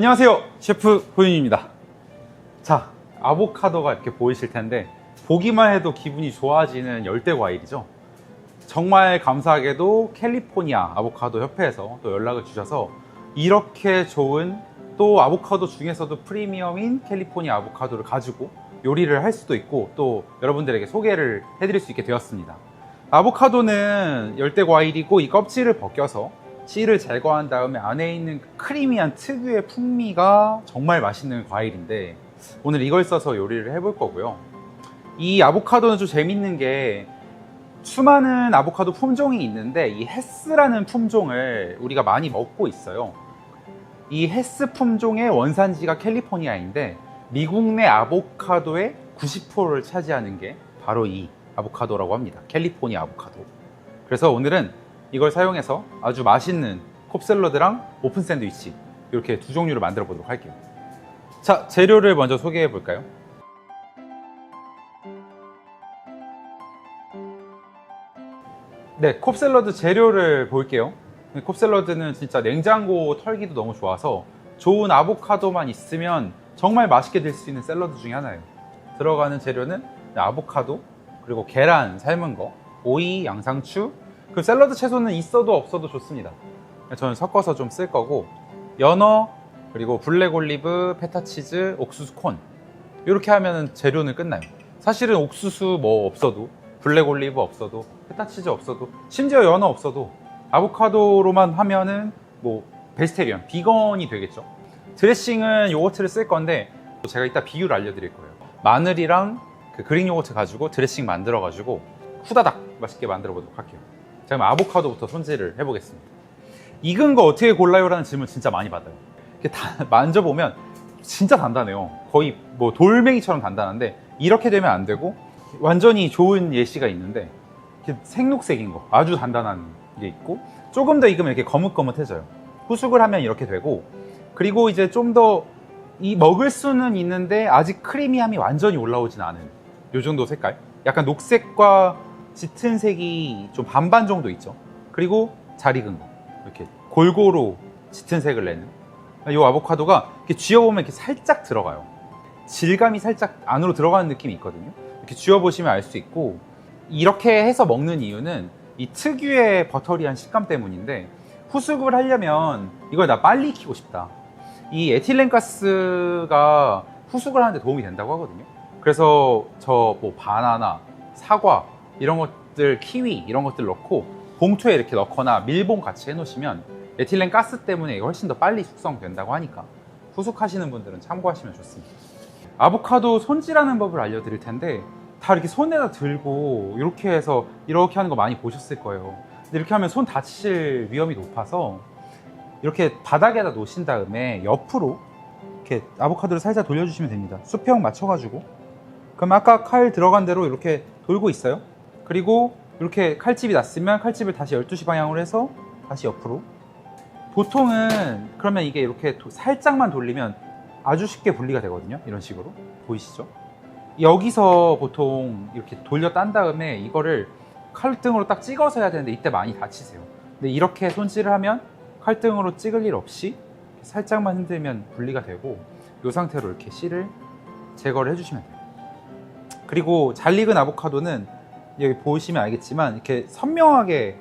안녕하세요. 셰프 호윤입니다. 자 아보카도가 이렇게 보이실 텐데 보기만 해도 기분이 좋아지는 열대 과일이죠. 정말 감사하게도 캘리포니아 아보카도 협회에서 또 연락을 주셔서 이렇게 좋은 또 아보카도 중에서도 프리미엄인 캘리포니아 아보카도를 가지고 요리를 할 수도 있고 또 여러분들에게 소개를 해드릴 수 있게 되었습니다. 아보카도는 열대 과일이고 이 껍질을 벗겨서 씨를 제거한 다음에 안에 있는 그 크리미한 특유의 풍미가 정말 맛있는 과일인데 오늘 이걸 써서 요리를 해볼 거고요. 이 아보카도는 좀 재밌는 게 수많은 아보카도 품종이 있는데 이 헤스라는 품종을 우리가 많이 먹고 있어요. 이 헤스 품종의 원산지가 캘리포니아인데 미국 내 아보카도의 90%를 차지하는 게 바로 이 아보카도라고 합니다. 캘리포니아 아보카도. 그래서 오늘은 이걸 사용해서 아주 맛있는 콥샐러드랑 오픈 샌드위치 이렇게 두 종류를 만들어 보도록 할게요. 자, 재료를 먼저 소개해 볼까요? 네, 콥샐러드 재료를 볼게요. 콥샐러드는 진짜 냉장고 털기도 너무 좋아서 좋은 아보카도만 있으면 정말 맛있게 될 수 있는 샐러드 중에 하나예요. 들어가는 재료는 아보카도, 그리고 계란 삶은 거, 오이, 양상추, 그 샐러드 채소는 있어도 없어도 좋습니다. 저는 섞어서 좀 쓸 거고 연어, 그리고 블랙 올리브, 페타 치즈, 옥수수 콘 이렇게 하면 재료는 끝나요. 사실은 옥수수 뭐 없어도 블랙 올리브 없어도 페타 치즈 없어도 심지어 연어 없어도 아보카도로만 하면은 뭐 베스테리언, 비건이 되겠죠. 드레싱은 요거트를 쓸 건데 제가 이따 비율 알려드릴 거예요. 마늘이랑 그 그릭 요거트 가지고 드레싱 만들어 가지고 후다닥 맛있게 만들어 보도록 할게요. 자 그럼 아보카도부터 손질을 해보겠습니다. 익은 거 어떻게 골라요 라는 질문 진짜 많이 받아요. 이렇게 다 만져보면 진짜 단단해요. 거의 뭐 돌멩이처럼 단단한데 이렇게 되면 안 되고 완전히 좋은 예시가 있는데 생록색인 거 아주 단단한 게 있고 조금 더 익으면 이렇게 거뭇거뭇해져요. 후숙을 하면 이렇게 되고 그리고 이제 좀 더 이 먹을 수는 있는데 아직 크리미함이 완전히 올라오진 않은 요 정도 색깔. 약간 녹색과 짙은 색이 좀 반반 정도 있죠. 그리고 잘 익은 거. 이렇게 골고루 짙은 색을 내는. 이 아보카도가 이렇게 쥐어보면 이렇게 살짝 들어가요. 질감이 살짝 안으로 들어가는 느낌이 있거든요. 이렇게 쥐어보시면 알 수 있고, 이렇게 해서 먹는 이유는 이 특유의 버터리한 식감 때문인데, 후숙을 하려면 이걸 나 빨리 익히고 싶다. 이 에틸렌가스가 후숙을 하는데 도움이 된다고 하거든요. 그래서 저 뭐 바나나, 사과 이런 것들 키위 이런 것들 넣고 봉투에 이렇게 넣거나 밀봉 같이 해놓으시면 에틸렌 가스 때문에 이거 훨씬 더 빨리 숙성된다고 하니까 후숙하시는 분들은 참고하시면 좋습니다. 아보카도 손질하는 법을 알려드릴 텐데 다 이렇게 손에다 들고 이렇게 해서 이렇게 하는 거 많이 보셨을 거예요. 근데 이렇게 하면 손 다치실 위험이 높아서 이렇게 바닥에다 놓으신 다음에 옆으로 이렇게 아보카도를 살짝 돌려주시면 됩니다. 수평 맞춰가지고 그럼 아까 칼 들어간 대로 이렇게 돌고 있어요. 그리고 이렇게 칼집이 났으면 칼집을 다시 12시 방향으로 해서 다시 옆으로 보통은 그러면 이게 이렇게 도- 살짝만 돌리면 아주 쉽게 분리가 되거든요. 이런 식으로 보이시죠? 여기서 보통 이렇게 돌려 딴 다음에 이거를 칼등으로 딱 찍어서 해야 되는데 이때 많이 다치세요. 근데 이렇게 손질을 하면 칼등으로 찍을 일 없이 살짝만 흔들면 분리가 되고 이 상태로 이렇게 씨를 제거를 해주시면 돼요. 그리고 잘 익은 아보카도는 여기 보시면 알겠지만 이렇게 선명하게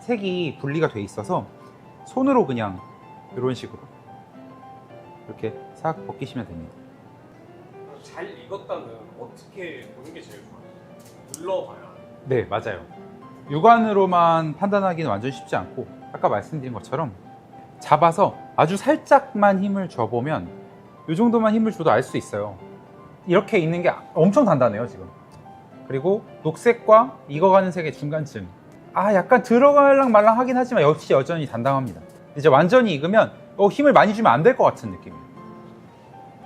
색이 분리가 돼 있어서 손으로 그냥 이런 식으로 이렇게 싹 벗기시면 됩니다. 잘 익었다는 어떻게 보는 게 제일 좋아요? 눌러봐야 해요. 네, 맞아요. 육안으로만 판단하기는 완전 쉽지 않고 아까 말씀드린 것처럼 잡아서 아주 살짝만 힘을 줘보면 이 정도만 힘을 줘도 알 수 있어요. 이렇게 있는 게 엄청 단단해요, 지금. 그리고 녹색과 익어가는 색의 중간쯤. 아, 약간 들어갈랑 말랑 하긴 하지만 역시 여전히 단단합니다. 이제 완전히 익으면 어, 힘을 많이 주면 안 될 것 같은 느낌이에요.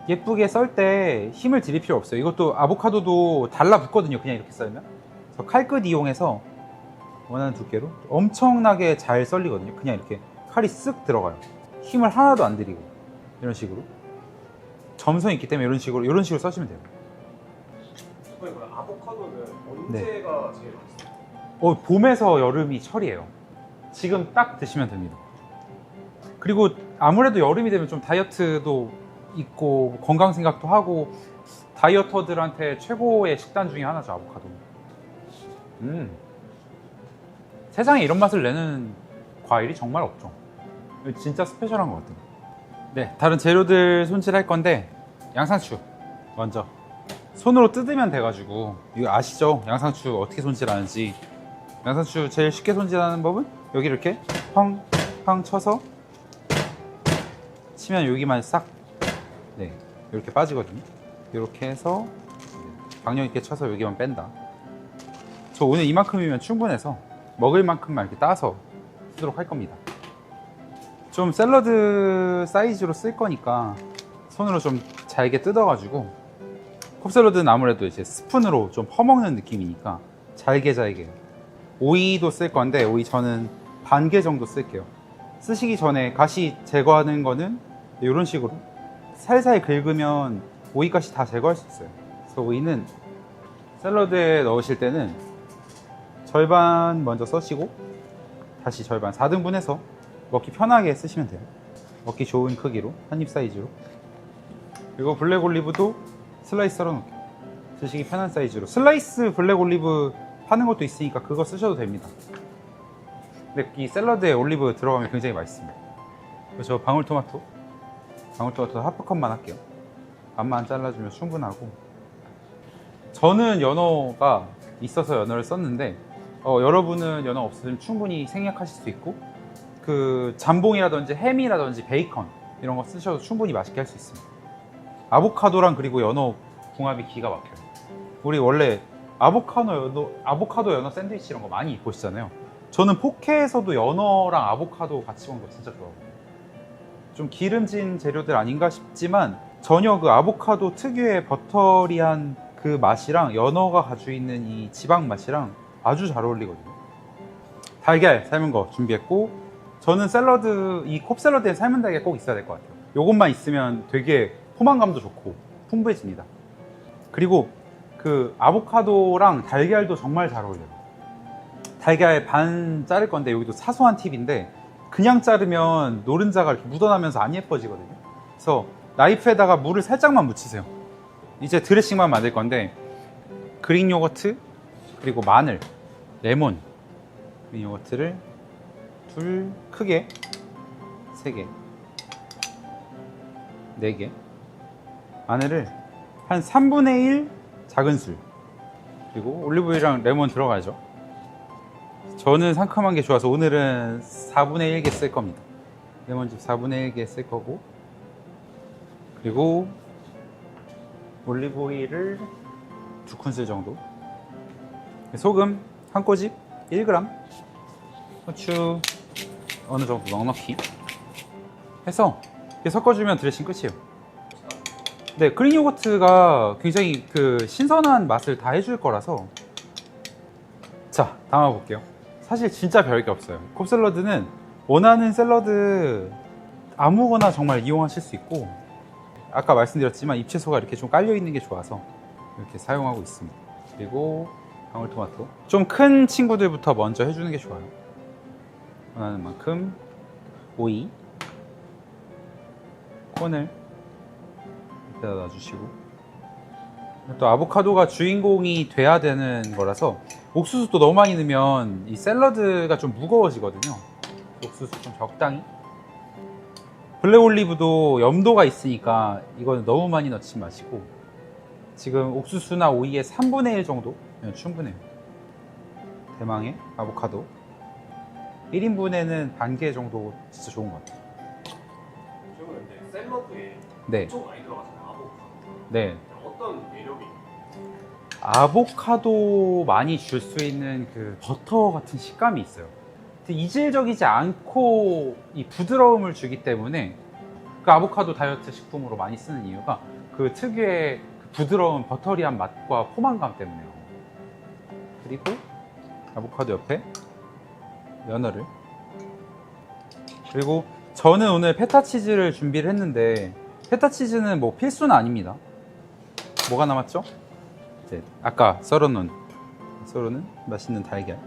예쁘게 썰 때 힘을 들일 필요 없어요. 이것도 아보카도도 달라붙거든요. 그냥 이렇게 썰면. 그래서 칼끝 이용해서 원하는 두께로 엄청나게 잘 썰리거든요. 그냥 이렇게 칼이 쓱 들어가요. 힘을 하나도 안 들이고 이런 식으로 점선이 있기 때문에 이런 식으로 이런 식으로 써시면 돼요. 그럼 아보카도는 네. 언제가 제일 맛있어요? 어, 봄에서 여름이 철이에요. 지금 딱 드시면 됩니다. 그리고 아무래도 여름이 되면 좀 다이어트도 있고 건강 생각도 하고 다이어터들한테 최고의 식단 중에 하나죠 아보카도. 음. 세상에 이런 맛을 내는 과일이 정말 없죠. 진짜 스페셜한 것 같아요. 네, 다른 재료들 손질할 건데 양상추 먼저 손으로 뜯으면 돼가지고 이거 아시죠? 양상추 어떻게 손질하는지 양상추 제일 쉽게 손질하는 법은 여기 이렇게 펑 펑 쳐서 치면 여기만 싹 네, 이렇게 빠지거든요. 이렇게 해서 방역 있게 쳐서 여기만 뺀다. 저 오늘 이만큼이면 충분해서 먹을 만큼만 이렇게 따서 쓰도록 할 겁니다. 좀 샐러드 사이즈로 쓸 거니까 손으로 좀 잘게 뜯어가지고 컵샐러드는 아무래도 이제 스푼으로 좀 퍼먹는 느낌이니까 잘게 잘게. 오이도 쓸 건데 오이 저는 반 개 정도 쓸게요. 쓰시기 전에 가시 제거하는 거는 이런 식으로 살살 긁으면 오이 가시 다 제거할 수 있어요. 그래서 오이는 샐러드에 넣으실 때는 절반 먼저 써시고 다시 절반 4등분 해서 먹기 편하게 쓰시면 돼요. 먹기 좋은 크기로 한 입 사이즈로. 그리고 블랙 올리브도 슬라이스 썰어 놓을게요. 드시기 편한 사이즈로. 슬라이스 블랙 올리브 파는 것도 있으니까 그거 쓰셔도 됩니다. 근데 이 샐러드에 올리브 들어가면 굉장히 맛있습니다. 저 방울토마토. 방울토마토 하프컷만 할게요. 반만 잘라주면 충분하고. 저는 연어가 있어서 연어를 썼는데 어, 여러분은 연어 없으면 충분히 생략하실 수 있고 그 잠봉이라든지 햄이라든지 베이컨 이런 거 쓰셔도 충분히 맛있게 할 수 있습니다. 아보카도랑 그리고 연어 궁합이 기가 막혀요. 우리 원래 아보카도 연어 아보카도 연어 샌드위치 이런 거 많이 보시잖아요. 저는 포케에서도 연어랑 아보카도 같이 먹는 거 진짜 좋아하거든요. 좀 기름진 재료들 아닌가 싶지만 전혀 그 아보카도 특유의 버터리한 그 맛이랑 연어가 가지고 있는 이 지방 맛이랑 아주 잘 어울리거든요. 달걀 삶은 거 준비했고 저는 샐러드 이 콥샐러드에 삶은 달걀 꼭 있어야 될 것 같아요. 요것만 있으면 되게 포만감도 좋고 풍부해집니다. 그리고 그 아보카도랑 달걀도 정말 잘 어울려요. 달걀 반 자를 건데 여기도 사소한 팁인데 그냥 자르면 노른자가 이렇게 묻어나면서 안 예뻐지거든요. 그래서 나이프에다가 물을 살짝만 묻히세요. 이제 드레싱만 만들 건데 그릭 요거트 그리고 마늘, 레몬, 그릭 요거트를 둘 크게 세 개, 네 개, 마늘을 한 3분의 1 작은 술 그리고 올리브유랑 레몬 들어가죠. 저는 상큼한 게 좋아서 오늘은 4분의 1개 쓸 겁니다. 레몬즙 4분의 1개 쓸 거고 그리고 올리브 오일을 두 큰술 정도 소금 한 꼬집 1g 후추 어느 정도 넉넉히 해서 섞어주면 드레싱 끝이에요 네 그린 요거트가 굉장히 그 신선한 맛을 다 해줄 거라서 자 담아 볼게요 사실 진짜 별게 없어요 콥샐러드는 원하는 샐러드 아무거나 정말 이용하실 수 있고 아까 말씀드렸지만 잎채소가 이렇게 좀 깔려 있는 게 좋아서 이렇게 사용하고 있습니다. 그리고 방울토마토. 좀 큰 친구들부터 먼저 해주는 게 좋아요. 원하는 만큼 오이, 콘을 여기다 놔주시고 또 아보카도가 주인공이 돼야 되는 거라서 옥수수도 너무 많이 넣으면 이 샐러드가 좀 무거워지거든요. 옥수수 좀 적당히 블랙 올리브도 염도가 있으니까 이거는 너무 많이 넣지 마시고 지금 옥수수나 오이의 3분의 1 정도면 충분해요. 대망의 아보카도 1인분에는 반 개 정도 진짜 좋은 것 같아요. 샐러드에 네, 엄청 많이. 아보카도. 네. 어떤 매력이? 아보카도 많이 줄 수 있는 그 버터 같은 식감이 있어요. 이질적이지 않고 이 부드러움을 주기 때문에 그 아보카도 다이어트 식품으로 많이 쓰는 이유가 그 특유의 그 부드러운 버터리한 맛과 포만감 때문에요. 그리고 아보카도 옆에 연어를 그리고 저는 오늘 페타 치즈를 준비를 했는데 페타 치즈는 뭐 필수는 아닙니다. 뭐가 남았죠? 이제 아까 썰어놓은 썰어놓은 맛있는 달걀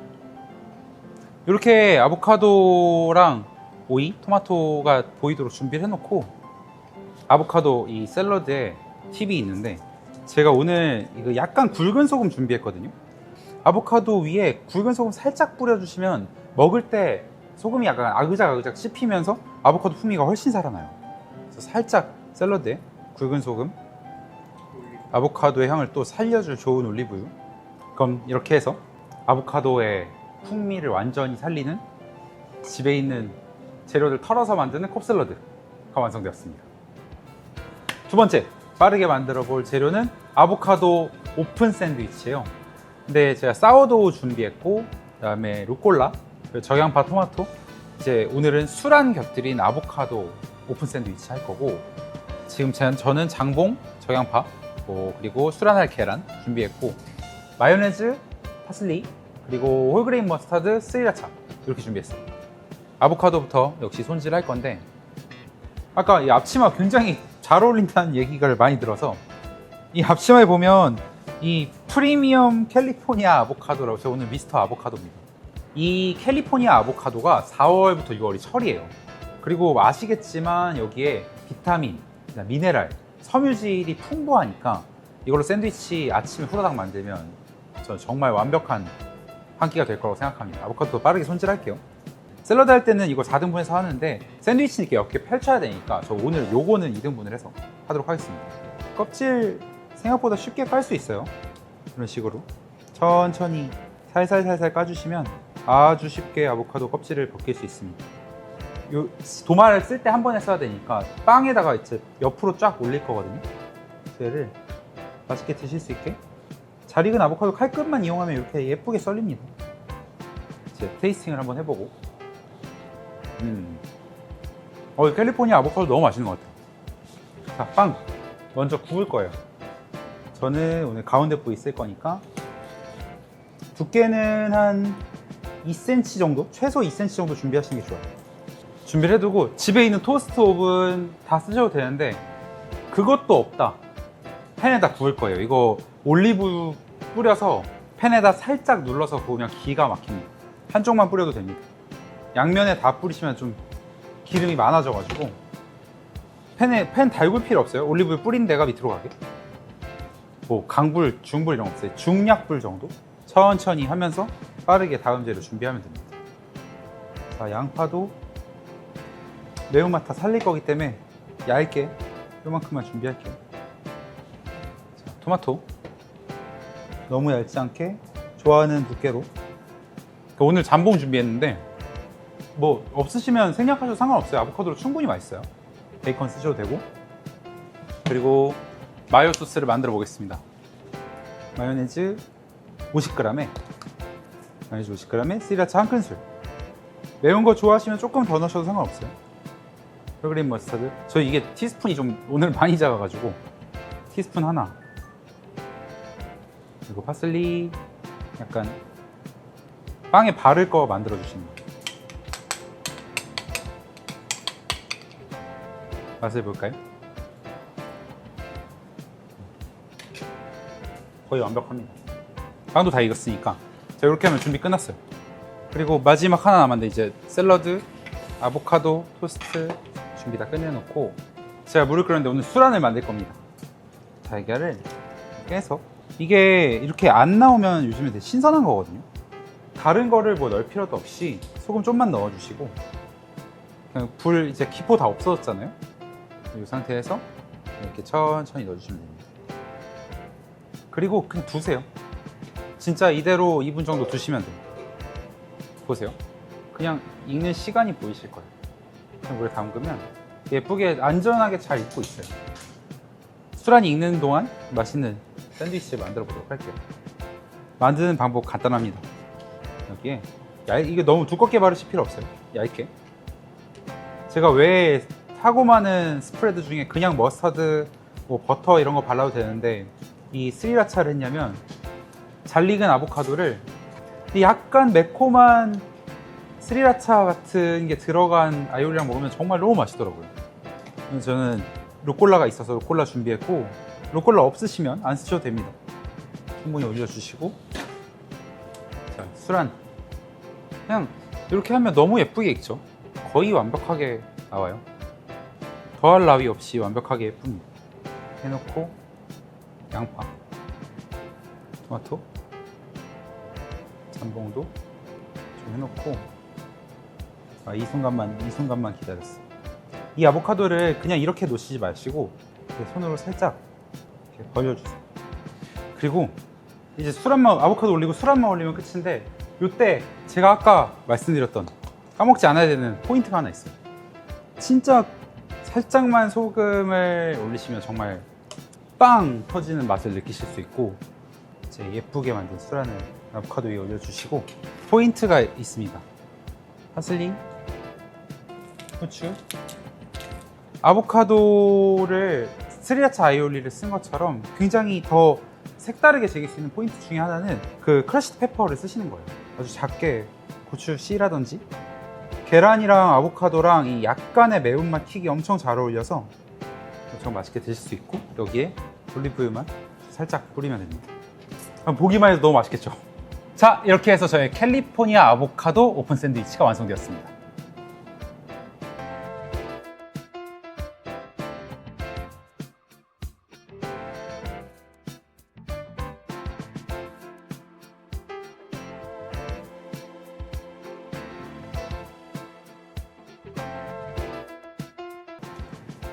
이렇게 아보카도랑 오이, 토마토가 보이도록 준비를 해놓고 아보카도 이 샐러드에 팁이 있는데 제가 오늘 이거 약간 굵은 소금 준비했거든요. 아보카도 위에 굵은 소금 살짝 뿌려주시면 먹을 때 소금이 약간 아그작아그작 씹히면서 아보카도 풍미가 훨씬 살아나요. 그래서 살짝 샐러드에 굵은 소금, 아보카도의 향을 또 살려줄 좋은 올리브유. 그럼 이렇게 해서 아보카도의 풍미를 완전히 살리는 집에 있는 재료들 털어서 만드는 콥샐러드가 완성되었습니다. 두 번째 빠르게 만들어 볼 재료는 아보카도 오픈 샌드위치예요. 근데 제가 사워도우 준비했고 그 다음에 루꼴라, 그리고 적양파 토마토. 이제 오늘은 술안 곁들인 아보카도 오픈 샌드위치 할 거고 지금 제- 저는 장봉, 적양파, 뭐 그리고 술안할 계란 준비했고 마요네즈, 파슬리, 그리고 홀그레인 머스타드, 스리라차 이렇게 준비했어요. 아보카도부터 역시 손질할 건데 아까 이 앞치마 굉장히 잘 어울린다는 얘기를 많이 들어서 이 앞치마에 보면 이 프리미엄 캘리포니아 아보카도라고 저 오늘 미스터 아보카도입니다. 이 캘리포니아 아보카도가 4월부터 6월이 철이에요. 그리고 아시겠지만 여기에 비타민, 미네랄, 섬유질이 풍부하니까 이걸로 샌드위치 아침에 후다닥 만들면 저 정말 완벽한 한 끼가 될 거라고 생각합니다. 아보카도 빠르게 손질할게요. 샐러드 할 때는 이거 4등분해서 하는데 샌드위치는 이렇게 옆에 펼쳐야 되니까 저 오늘 요거는 2등분을 해서 하도록 하겠습니다. 껍질 생각보다 쉽게 깔 수 있어요. 이런 식으로 천천히 살살살살 까주시면 아주 쉽게 아보카도 껍질을 벗길 수 있습니다. 요 도마를 쓸 때 한 번에 써야 되니까 빵에다가 이제 옆으로 쫙 올릴 거거든요. 얘를 맛있게 드실 수 있게 잘 익은 아보카도 칼끝만 이용하면 이렇게 예쁘게 썰립니다. 이제 테이스팅을 한번 해보고 음. 어, 이 캘리포니아 아보카도 너무 맛있는 것 같아요. 자, 빵 먼저 구울 거예요. 저는 오늘 가운데 부위 쓸 거니까 두께는 한 2cm 정도? 최소 2cm 정도 준비하시는 게 좋아요. 준비를 해두고 집에 있는 토스트 오븐 다 쓰셔도 되는데 그것도 없다. 팬에다 구울 거예요. 이거 올리브 뿌려서 팬에다 살짝 눌러서 구우면 기가 막힙니다. 한쪽만 뿌려도 됩니다. 양면에 다 뿌리시면 좀 기름이 많아져 가지고 팬에 팬 달굴 필요 없어요. 올리브 뿌린 데가 밑으로 가게. 뭐 강불, 중불 이런 거 없어요. 중약불 정도 천천히 하면서 빠르게 다음 재료 준비하면 됩니다. 자 양파도 매운맛 다 살릴 거기 때문에 얇게 요만큼만 준비할게요. 자, 토마토 너무 얇지 않게 좋아하는 두께로 그러니까 오늘 잠봉 준비했는데 뭐 없으시면 생략하셔도 상관없어요. 아보카도로 충분히 맛있어요. 베이컨 쓰셔도 되고 그리고 마요 소스를 만들어 보겠습니다. 마요네즈 50g에 마요네즈 50g에 스리라차 한 큰술 매운 거 좋아하시면 조금 더 넣으셔도 상관없어요. 홀그레인 머스타드 저 이게 티스푼이 좀 오늘 많이 작아가지고 티스푼 하나 그리고 파슬리 약간 빵에 바를 거 만들어 주시는 거예요. 맛을 볼까요? 거의 완벽합니다. 빵도 다 익었으니까 자 이렇게 하면 준비 끝났어요. 그리고 마지막 하나 남았는데 이제 샐러드, 아보카도, 토스트 준비 다 끝내놓고 제가 물을 끓였는데 오늘 술안을 만들 겁니다. 달걀을 깨서 이게 이렇게 안 나오면 요즘에 되게 신선한 거거든요. 다른 거를 뭐 넣을 필요도 없이 소금 좀만 넣어주시고 그냥 불 이제 기포 다 없어졌잖아요. 이 상태에서 이렇게 천천히 넣어주시면 됩니다. 그리고 그냥 두세요. 진짜 이대로 2분 정도 두시면 돼요. 보세요. 그냥 익는 시간이 보이실 거예요. 그냥 물에 담그면 예쁘게 안전하게 잘 익고 있어요. 수란이 익는 동안 맛있는 샌드위치 만들어 보도록 할게요. 만드는 방법 간단합니다. 여기에 얇, 이게 너무 두껍게 바르실 필요 없어요. 얇게. 제가 왜 하고 많은 스프레드 중에 그냥 머스타드, 뭐 버터 이런 거 발라도 되는데 이 스리라차를 했냐면 잘 익은 아보카도를 이 약간 매콤한 스리라차 같은 게 들어간 아이올리랑 먹으면 정말 너무 맛있더라고요. 저는 루꼴라가 있어서 루꼴라 준비했고 루꼴라 없으시면 안 쓰셔도 됩니다. 충분히 올려주시고 자 술안 그냥 이렇게 하면 너무 예쁘게 익죠. 거의 완벽하게 나와요. 더할 나위 없이 완벽하게 예쁩니다. 해놓고 양파, 토마토, 잠봉도 좀 해놓고 아, 이 순간만 이 순간만 기다렸어. 이 아보카도를 그냥 이렇게 놓으시지 마시고 손으로 살짝 이렇게 벌려주세요. 그리고 이제 술한만 아보카도 올리고 술한만 올리면 끝인데 이때 제가 아까 말씀드렸던 까먹지 않아야 되는 포인트가 하나 있어요. 진짜 살짝만 소금을 올리시면 정말 빵 터지는 맛을 느끼실 수 있고 이제 예쁘게 만든 술안을 아보카도 위에 올려주시고 포인트가 있습니다. 파슬리, 후추, 아보카도를 스리라차 아이올리를 쓴 것처럼 굉장히 더 색다르게 즐길 수 있는 포인트 중에 하나는 그 크러쉬드 페퍼를 쓰시는 거예요. 아주 작게 고추 씨라든지 계란이랑 아보카도랑 이 약간의 매운맛 킥이 엄청 잘 어울려서 엄청 맛있게 드실 수 있고 여기에 올리브유만 살짝 뿌리면 됩니다. 그럼 보기만 해도 너무 맛있겠죠? 자 이렇게 해서 저의 캘리포니아 아보카도 오픈 샌드위치가 완성되었습니다.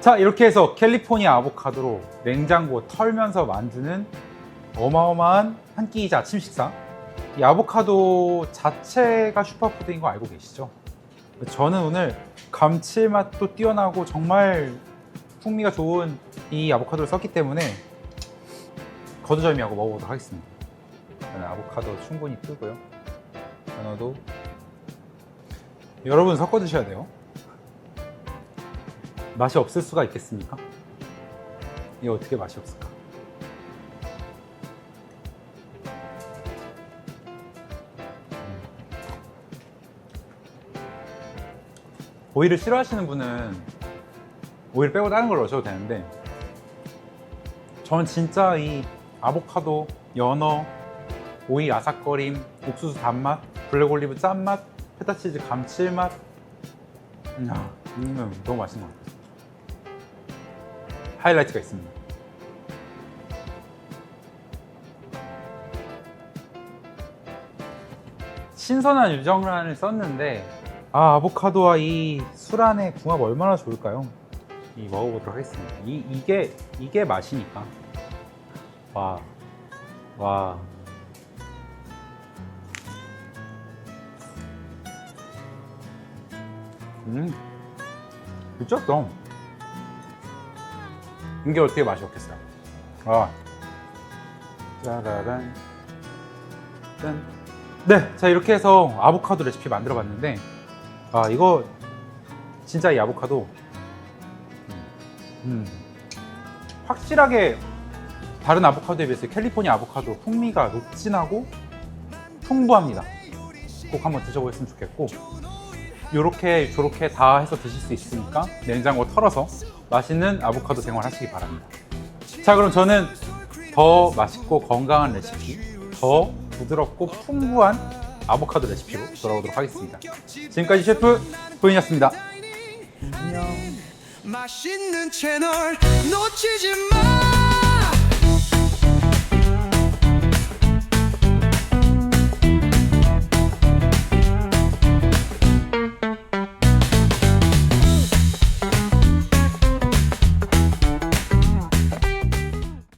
자 이렇게 해서 캘리포니아 아보카도로 냉장고 털면서 만드는 어마어마한 한 끼이자 아침 식사. 이 아보카도 자체가 슈퍼푸드인 거 알고 계시죠? 저는 오늘 감칠맛도 뛰어나고 정말 풍미가 좋은 이 아보카도를 썼기 때문에 거두절미하고 먹어보도록 하겠습니다. 아보카도 충분히 뜨고요. 연어도 여러분 섞어 드셔야 돼요 맛이 없을 수가 있겠습니까? 이게 어떻게 맛이 없을까? 음. 오이를 싫어하시는 분은 오이를 빼고 다른 걸 넣으셔도 되는데 저는 진짜 이 아보카도, 연어, 오이 아삭거림, 옥수수 단맛, 블랙올리브 짠맛, 페타치즈 감칠맛 음, 음, 너무 맛있는 것 같아요 하이라이트가 있습니다. 신선한 유정란을 썼는데 아 아보카도와 이 술안의 궁합 얼마나 좋을까요? 이 먹어보도록 하겠습니다. 이 이게 이게 맛이니까 와 와. 음, 미쳤어. 이게 어떻게 맛이 없겠어요? 아, 짜라란, 짠. 네, 자 이렇게 해서 아보카도 레시피 만들어 봤는데, 아 이거 진짜 이 아보카도, 음, 확실하게 다른 아보카도에 비해서 캘리포니아 아보카도 풍미가 녹진하고 풍부합니다. 꼭 한번 드셔보셨으면 좋겠고, 요렇게 저렇게 다 해서 드실 수 있으니까 냉장고 털어서 맛있는 아보카도 생활 하시기 바랍니다. 자 그럼 저는 더 맛있고 건강한 레시피, 더 부드럽고 풍부한 아보카도 레시피로 돌아오도록 하겠습니다. 지금까지 셰프 부인이었습니다. 안녕. 맛있는 채널 놓치지 마